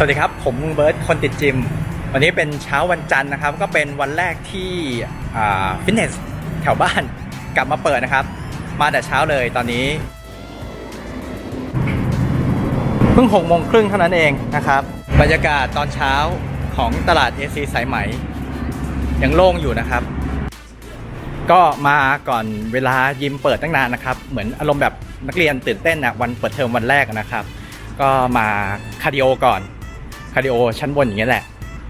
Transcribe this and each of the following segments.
สวัสดีครับ ผมเบิร์ตคนติดจิม วันนี้เป็นเช้าวันจันทร์นะครับ ก็เป็นวันแรกที่ฟิตเนสแถวบ้านกลับมาเปิดนะครับ มาแต่เช้าเลยตอนนี้ เพิ่งหกโมงครึ่งเท่านั้นเองนะครับ บรรยากาศตอนเช้าของตลาด AC สายไหม ยังโล่งอยู่นะครับ ก็มาก่อนเวลายิมเปิดตั้งนานนะครับ เหมือนอารมณ์แบบนักเรียนตื่นเต้นนะวันเปิดเทอมวันแรกนะครับก็มาคาร์ดิโอก่อนาร์ดิโอชั้นบนอย่างเงี้ยแหละ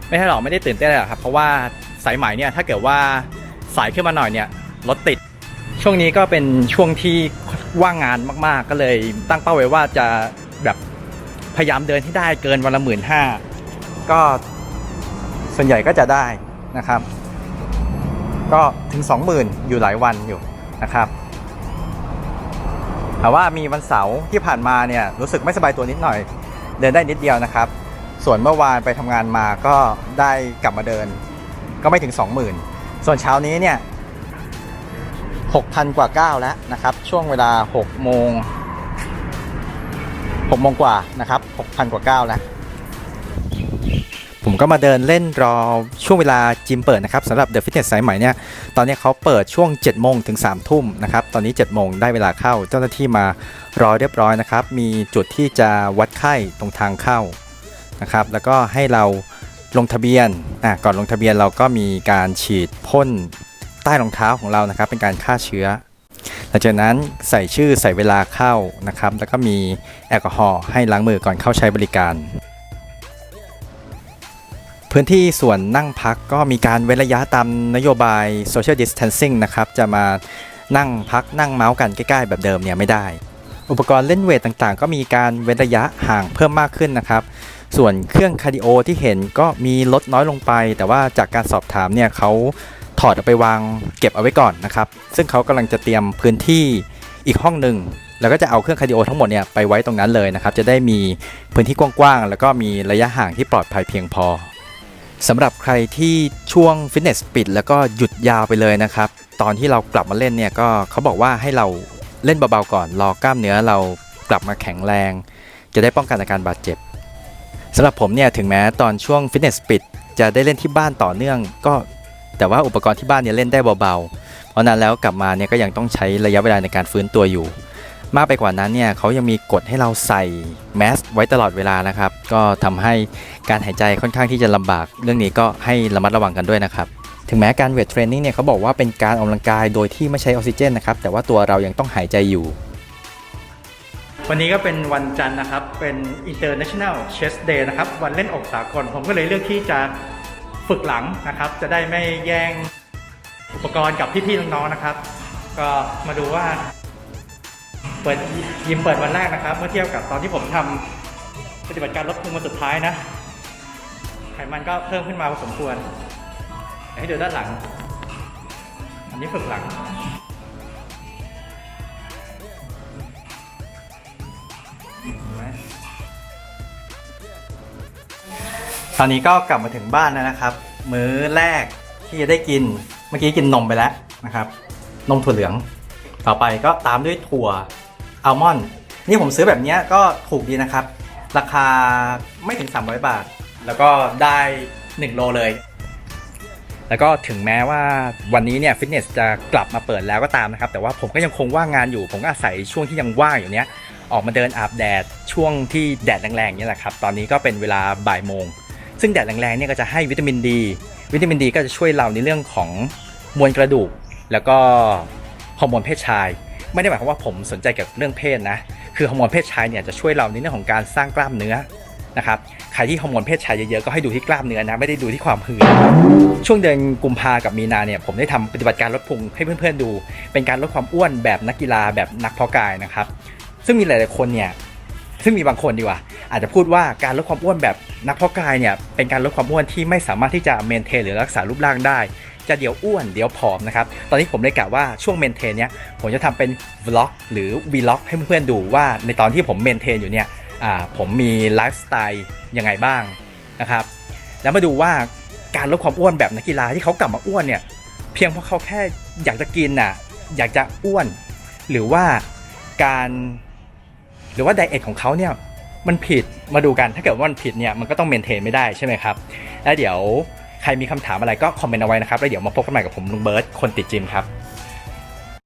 ไม่ใช่หรอกไม่ได้ตื่นเต้นหรอกครับเพราะว่าสายไหม่เนี่ยถ้าเกิดว่าสายขึ้นมาหน่อยเนี่ยรถติด ช่วงนี้ก็เป็นช่วงที่ว่างงานมากๆ ก็เลยตั้งเป้าไว้ว่าจะแบบพยายามเดินที่ได้เกินวันละหมื่นห้าก็ส่วนใหญ่ก็จะได้นะครับ ก็ถึง 20,000 อยู่หลายวันอยู่นะครับแต่ว่ามีวันเสาร์ที่ผ่านมาเนี่ยรู้สึกไม่สบายตัวนิดหน่อย เดินได้นิดเดียวนะครับ ส่วนเมื่อวานไปทำงานมาก็ได้กลับมาเดิน ก็ไม่ถึง 20,000 ส่วนเช้านี้เนี่ย 6,000 กว่า 9 แล้วนะครับ ช่วงเวลา 6 โมง 6 โมงกว่านะครับ 6,000 กว่า 9 แล้วผมก็มาเดินเล่นรอช่วงเวลาจิมเปิดนะครับสำหรับ The Fitness สายใหม่เนี่ยตอนนี้เขาเปิดช่วง 7 โมงถึง 3 ทุ่มนะครับ ตอนนี้ 7 โมงได้เวลาเข้า เจ้าหน้าที่มารอเรียบร้อยนะครับ มีจุดที่จะวัดไข้ตรงทางเข้า นะครับแล้วก็ให้เราลงทะเบียนอะก่อนลงทะเบียนเราก็มีการฉีดพ่นใต้รองเท้าของเรานะครับ เป็นการฆ่าเชื้อ หลังจากนั้นใส่ชื่อใส่เวลาเข้านะครับ แล้วก็มีแอลกอฮอล์ให้ล้างมือก่อนเข้าใช้บริการ พื้นที่ส่วนนั่งพักก็มีการเว้นระยะตามนโยบาย social distancing นะครับ จะมานั่งพักนั่งเมาส์กันใกล้ๆ แบบเดิมเนี่ยไม่ได้ อุปกรณ์เล่นเวทต่างๆ ก็มีการเว้นระยะห่างเพิ่มมากขึ้นนะครับ ส่วนเครื่องคาร์ดิโอที่เห็นก็มีลดน้อยลงไป แต่ว่าจากการสอบถามเนี่ยเขาถอดเอาไปวางเก็บเอาไว้ก่อนนะครับ ซึ่งเขากำลังจะเตรียมพื้นที่อีกห้องหนึ่งแล้วก็จะเอาเครื่องคาร์ดิโอทั้งหมดเนี่ยไปไว้ตรงนั้นเลยนะครับ จะได้มีพื้นที่กว้างๆ แล้วก็มีระยะห่างที่ปลอดภัยเพียงพอสำหรับใครที่ช่วงฟิตเนสปิดแล้วก็หยุดยาวไปเลยนะครับ ตอนที่เรากลับมาเล่นเนี่ยก็เขาบอกว่าให้เราเล่นเบาๆก่อน รอกล้ามเนื้อเรากลับมาแข็งแรง จะได้ป้องกันอาการบาดเจ็บ สำหรับผมเนี่ยถึงแม้ตอนช่วงฟิตเนสปิดจะได้เล่นที่บ้านต่อเนื่อง ก็แต่ว่าอุปกรณ์ที่บ้านเนี่ยเล่นได้เบาๆ เพราะนั้นแล้วกลับมาเนี่ยก็ยังต้องใช้ระยะเวลาในการฟื้นตัวอยู่ มากไปกว่านั้นเนี่ยเขายังมีกฎให้เราใส่แมสไว้ตลอดเวลานะครับ ก็ทำให้การหายใจค่อนข้างที่จะลำบาก เรื่องนี้ก็ให้ระมัดระวังกันด้วยนะครับ ถึงแม้การเวทเทรนนิ่งเนี่ยเขาบอกว่าเป็นการออกกำลังกายโดยที่ไม่ใช้ออกซิเจนนะครับ แต่ว่าตัวเรายังต้องหายใจอยู่ วันนี้ก็เป็นวันจันทร์นะครับ เป็น International Chest Day นะครับ วันเล่นอกสากล ผมก็เลยเลือกที่จะฝึกหลังนะครับ จะได้ไม่แย่งอุปกรณ์กับพี่ๆน้องๆนะครับ ก็มาดูว่า เปิดยิมเปิดวันแรกนะครับ เมื่อเทียบกับตอนที่ผมทำปฏิบัติการลดพุงวันสุดท้ายนะ ไขมันก็เพิ่มขึ้นมาพอสมควรเดี๋ยวให้ดูด้านหลัง อันนี้ฝึกหลัง ตอนนี้ก็กลับมาถึงบ้านแล้วนะครับ มื้อแรกที่จะได้กินเมื่อกี้กินนมไปแล้วนะครับ นมถั่วเหลือง ต่อไปก็ตามด้วยถั่วอัลมอนด์นี่ผมซื้อแบบนี้ก็ถูกดีนะครับ ราคาไม่ถึง 300 บาท แล้วก็ได้ 1 โลเลย แล้วก็ถึงแม้ว่าวันนี้เนี่ยฟิตเนสจะกลับมาเปิดแล้วก็ตามนะครับ แต่ว่าผมก็ยังคงว่างงานอยู่ ผมก็อาศัยช่วงที่ยังว่างอยู่เนี้ยออกมาเดินอาบแดดช่วงที่แดดแรงๆเนี่ยแหละครับ ตอนนี้ก็เป็นเวลาบ่ายโมง ซึ่งแดดแรงๆเนี่ยก็จะให้วิตามินดี วิตามินดีก็จะช่วยเราในเรื่องของมวลกระดูก แล้วก็ฮอร์โมนเพศชาย ไม่ได้หมายความว่าผมสนใจเกี่ยวกับเรื่องเพศนะ คือฮอร์โมนเพศชายเนี่ยจะช่วยเราในเรื่องของการสร้างกล้ามเนื้อนะครับใครที่ฮอร์โมนเพศชายเยอะๆก็ให้ดูที่กล้ามเนื้อนะไม่ได้ดูที่ความหืนช่วงเดือนกุมภากับมีนาเนี่ยผมได้ทำปฏิบัติการลดพุงให้เพื่อนๆดู เป็นการลดความอ้วนแบบนักกีฬาแบบนักเพาะกายนะครับซึ่งมีหลายๆคนเนี่ย ซึ่งมีบางคนดีกว่า อาจจะพูดว่าการลดความอ้วนแบบนักเพาะกายเนี่ยเป็นการลดความอ้วนที่ไม่สามารถที่จะเมนเทนหรือรักษารูปร่างได้ จะเดี๋ยวอ้วนเดี๋ยวผอมนะครับ ตอนนี้ผมเลยกะว่าช่วงเมนเทนเนี่ยผมจะทำเป็นวล็อกหรือวีล็อกให้เพื่อนๆดูว่าในตอนที่ผมเมนเทนอยู่เนี่ยผมมีไลฟ์สไตล์ยังไงบ้างนะครับแล้วมาดูว่าการลดความอ้วนแบบนักกีฬาที่เขากลับมาอ้วนเนี่ยเพียงเพราะเขาแค่อยากจะกินน่ะอยากจะอ้วน หรือว่าการ หรือว่าไดเอทของเขาเนี่ยมันผิดมาดูกันถ้าเกิดว่ามันผิดเนี่ยมันก็ต้องเมนเทนไม่ได้ใช่ไหมครับ แล้วเดี๋ยวใครมีคำถามอะไรก็คอมเมนต์เอาไว้นะครับ แล้วเดี๋ยวมาพบกันใหม่กับผมลุงเบิร์ตคนติดจิมครับ